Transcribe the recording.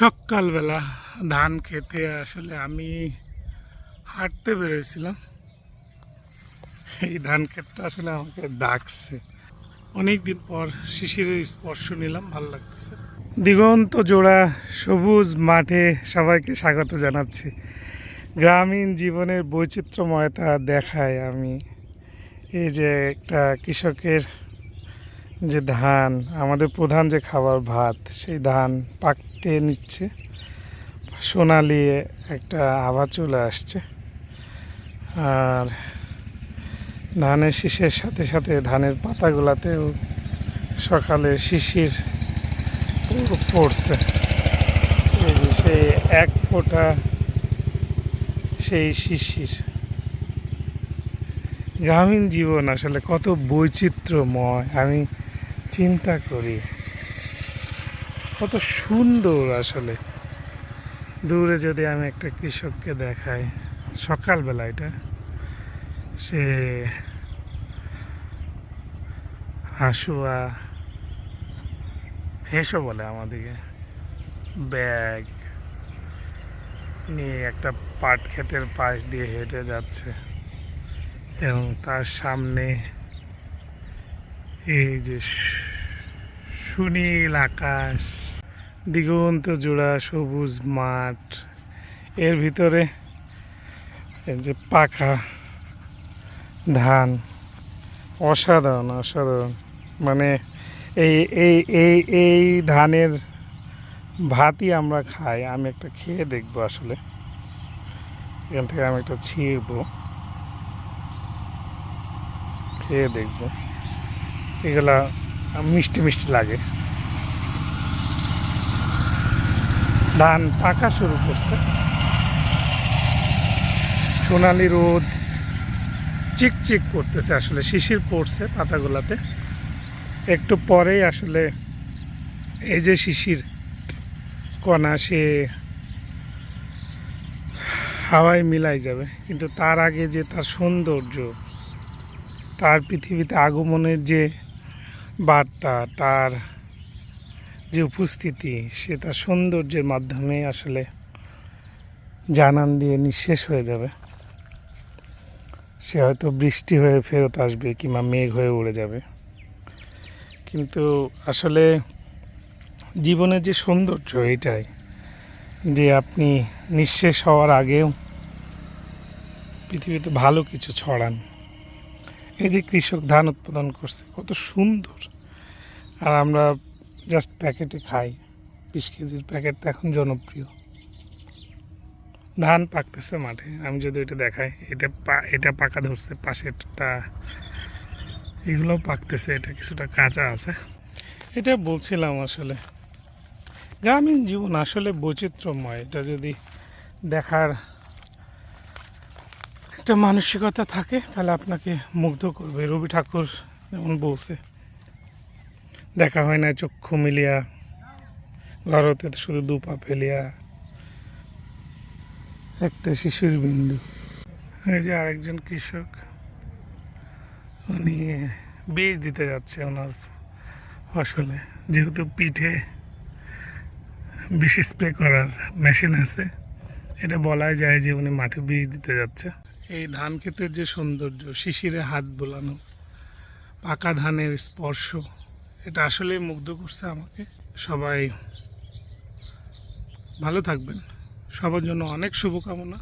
সকালবেলা ধান খেতে আসলে আমি হাঁটতে বেরোয়েছিলাম এই ধান ক্ষেতটা আসলে আমাকে ডাকছে। অনেক দিন পর শিশিরের স্পর্শ নিলাম, ভালো লাগতেছে। দিগন্ত জোড়া সবুজ মাঠে সবাইকে স্বাগত জানাচ্ছি। গ্রামীণ জীবনের বৈচিত্র্যময়তা দেখায় আমি। এই যে একটা কৃষকের যে ধান, আমাদের প্রধান যে খাবার ভাত, সেই ধান পাকতে নিচ্ছে। সোনালি একটা আভা চলে আসছে। আর ধানের শীষের সাথে সাথে ধানের পাতাগুলাতেও সকালে শিশির পড়ছে। এই যে সেই এক ফোঁটা সেই শিশির। গ্রামীণ জীবন আসলে কত বৈচিত্র্যময়, আমি চিন্তা করি। কত সুন্দর আসলে। দূরে যদি আমি একটা কৃষককে দেখাই, সকালবেলা এটা, সে হাসুয়া, হেসো বলে আমাদিকে ব্যাগ নিয়ে একটা পাট ক্ষেতের পাশ দিয়ে হেঁটে যাচ্ছে এবং তার সামনে এই যে সুনীল আকাশ। দিগন্ত জোড়া, সবুজ মাঠ। এর ভিতরে যে পাখা ধান, অসাধারণ অসাধারণ। মানে এই এই এই এই ধানের ভাতই আমরা খাই, আমি একটা খেয়ে দেখব আসলে। এখান থেকে আমি একটা ছিঁড়বো। খেয়ে দেখব। এগুলা মিষ্টি মিষ্টি লাগে। ধান পাকা শুরু করছে। সোনালি রোদ চিকচিক করতেছে আসলে, শিশির পড়ছে পাতাগুলাতে। একটু পরেই আসলে এই যে শিশির কণা, সে হাওয়ায় মিলাই যাবে। কিন্তু তার আগে যে তার সৌন্দর্য, তার পৃথিবীতে আগমনের যে বার্তা, তার যে উপস্থিতি সে তার সৌন্দর্যের মাধ্যমে আসলে জানান দিয়ে নিঃশেষ হয়ে যাবে। সে হয়তো বৃষ্টি হয়ে ফেরত আসবে কিংবা মেঘ হয়ে উড়ে যাবে। কিন্তু আসলে জীবনের যে সৌন্দর্য এটাই, যে আপনি নিঃশেষ হওয়ার আগেও পৃথিবীতে ভালো কিছু ছড়ান। এই যে কৃষক ধান উৎপাদন করছে, কত সুন্দর। আর আমরা জাস্ট প্যাকেটে খাই। বিশ কেজির প্যাকেট তো এখন জনপ্রিয়। ধান পাকতেছে মাঠে। আমি যদি এটা দেখাই, এটা পা- এটা পাকা ধরছে পাশেরটা। এগুলোও পাকতেছে, এটা কিছুটা কাঁচা আছে। এটা বলছিলাম আসলে। গ্রামীণ জীবন আসলে বৈচিত্র্যময়। এটা যদি দেখার একটা মানসিকতা থাকে, তাহলে আপনাকে মুগ্ধ করবে। রবি ঠাকুর যেমন বলছে। দেখা হয় না, চক্ষু মিলিয়া। ঘরতে শুধু দুপা ফেলিয়া। একটা শিশুর বিন্দু। এই যে আরেকজন কৃষক, উনি বীজ দিতে যাচ্ছে ওনার ফসলে। যেহেতু পিঠে বিষ স্প্রে করার মেশিন আছে, এটা বলাই যায় যে উনি মাঠে বীজ দিতে যাচ্ছে। এই ধান ক্ষেতের যে সৌন্দর্য, শিশিরে হাত বোলানো, পাকা ধানের স্পর্শ এটা আসলে মুগ্ধ করছে আমাকে। সবাই ভালো থাকবেন। সবার জন্য অনেক শুভকামনা।